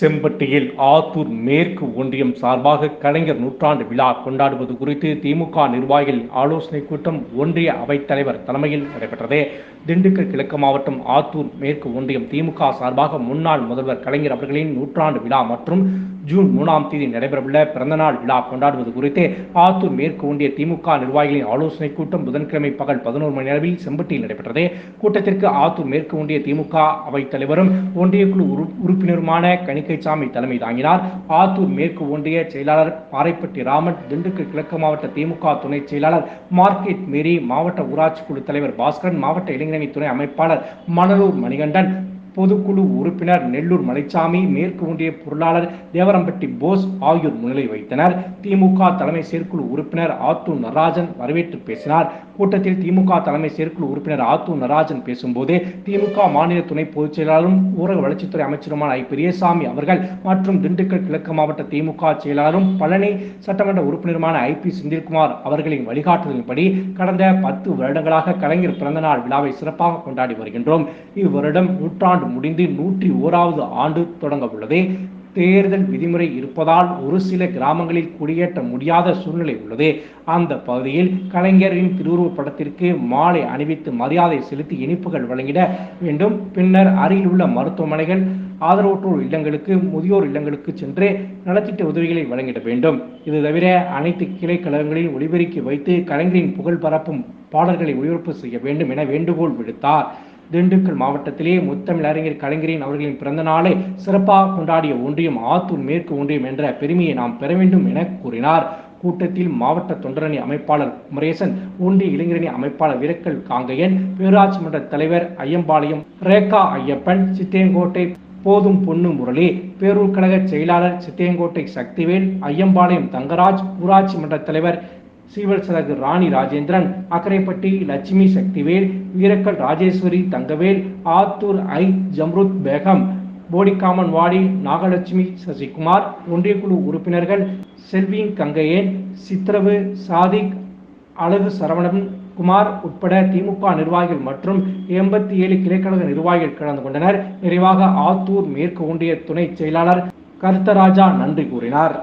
செம்பட்டியில் ஆத்தூர் மேற்கு ஒன்றியம் சார்பாக கலைஞர் நூற்றாண்டு விழா கொண்டாடுவது குறித்து திமுக நிர்வாகிகள் ஆலோசனை கூட்டம் ஒன்றிய அவைத் தலைவர் தலைமையில் நடைபெற்றது. திண்டுக்கல் கிழக்கு மாவட்டம் ஆத்தூர் மேற்கு ஒன்றியம் திமுக சார்பாக முன்னாள் முதல்வர் கலைஞர் அவர்களின் நூற்றாண்டு விழா மற்றும் ஜூன் மூணாம் தேதி நடைபெறவுள்ள பிறந்தநாள் விழா கொண்டாடுவது குறித்து ஆத்தூர் மேற்கு ஒன்றிய திமுக நிர்வாகிகளின் ஆலோசனை கூட்டம் புதன்கிழமை பகல் பதினோரு மணி அளவில் செம்பட்டியில் நடைபெற்றது. கூட்டத்திற்கு ஆத்தூர் மேற்கு ஒன்றிய திமுக அவைத்தலைவரும் ஒன்றிய குழு உறுப்பினருமான கணிக்கைச்சாமி தலைமை தாங்கினார். ஆத்தூர் மேற்கு ஒன்றிய செயலாளர் பாறைப்பட்டி ராமன் திண்டுக்கல் கிழக்கு மாவட்ட திமுக துணை செயலாளர் மார்க்கெட் மேரி மாவட்ட ஊராட்சி குழு தலைவர் பாஸ்கரன் மாவட்ட இளைஞரணி துணை அமைப்பாளர் மணலூர் மணிகண்டன் பொதுக்குழு உறுப்பினர் நெல்லூர் மலைச்சாமி மேற்கு ஒன்றிய பொருளாளர் தேவரம்பட்டி போஸ் ஆகியோர் முன்னிலை வைத்தனர். திமுக தலைமை செயற்குழு உறுப்பினர் ஆத்தூர் நடராஜன் வரவேற்று பேசினார். கூட்டத்தில் திமுக தலைமை செயற்குழு உறுப்பினர் ஆத்தூர் நடராஜன் பேசும்போது திமுக மாநில துணை பொதுச் செயலாளரும் ஊரக வளர்ச்சித்துறை அமைச்சருமான ஐ. பெரியசாமி அவர்கள் மற்றும் திண்டுக்கல் கிழக்கு மாவட்ட திமுக செயலாளரும் பழனி சட்டமன்ற உறுப்பினருமான ஐ. பி. செந்தில்குமார் அவர்களின் வழிகாட்டுதலின்படி கடந்த பத்து வருடங்களாக கலைஞர் பிறந்தநாள் விழாவை சிறப்பாக கொண்டாடி வருகின்றோம். இவ்வருடம் நூற்றாண்டு ஆண்டு முடிந்து நூற்றி ஓராவது ஆண்டு தொடங்க உள்ளது தேர்தல் விதிமுறை இருப்பதால் ஒரு சில கிராமங்களில் குடியேற்ற முடியாத சூழ்நிலை உள்ளது. அந்த பகுதியில் கலைஞரின் திருவுருவப் படத்திற்கு மாலை அணிவித்து மரியாதை செலுத்தி இனிப்புகள் வழங்கிட வேண்டும். பின்னர் அருகில் உள்ள மருத்துவமனைகள் ஆதரவற்றோர் இல்லங்களுக்கு முதியோர் இல்லங்களுக்கு சென்று நலத்திட்ட உதவிகளை வழங்கிட வேண்டும். இது தவிர அனைத்து கிளை கழகங்களில் ஒளிபெருக்கி வைத்து கலைஞரின் புகழ் பரப்பும் பாடல்களை ஒளிபரப்பு செய்ய வேண்டும் என வேண்டுகோள் விடுத்தார். திண்டுக்கல் மாவட்டத்திலே முத்தமிழ் அறிஞர் கலைஞரின் அவர்களின் பிறந்த நாளை சிறப்பாக கொண்டாடிய ஒன்றியம் ஆத்தூர் மேற்கு ஒன்றியம் என்ற பெருமையை நாம் பெற வேண்டும் என கூறினார். கூட்டத்தில் மாவட்ட தொண்டரணி அமைப்பாளர் குமரேசன் ஒன்றிய இளைஞரணி அமைப்பாளர் விரக்கல் காங்கையன் பேராட்சி மன்ற தலைவர் ஐயம்பாளையம் ரேகா ஐயப்பன் சித்தேங்கோட்டை போதும் பொண்ணு முரளி பேரூர் கழக செயலாளர் சித்தேங்கோட்டை சக்திவேல் ஐயம்பாளையம் தங்கராஜ் ஊராட்சி மன்ற தலைவர் சீவல் சதகு ராணி ராஜேந்திரன் அக்கரைப்பட்டி லட்சுமி சக்திவேல் வீரக்கல் ராஜேஸ்வரி தங்கவேல் ஆத்தூர் ஐ. ஜம்ருத் பேகம் போடிக்காமன் வாடி நாகலட்சுமி சசிகுமார் ஒன்றிய குழு உறுப்பினர்கள் செல்வின் கங்கையேன் சித்ரவு சாதிக் அழகு சரவணன் குமார் உட்பட திமுக நிர்வாகிகள் மற்றும் எண்பத்தி ஏழு கிளைக்கழக நிர்வாகிகள் கலந்து கொண்டனர். நிறைவாக ஆத்தூர் மேற்கு ஒன்றிய துணை செயலாளர் கருத்தராஜா நன்றி கூறினார்.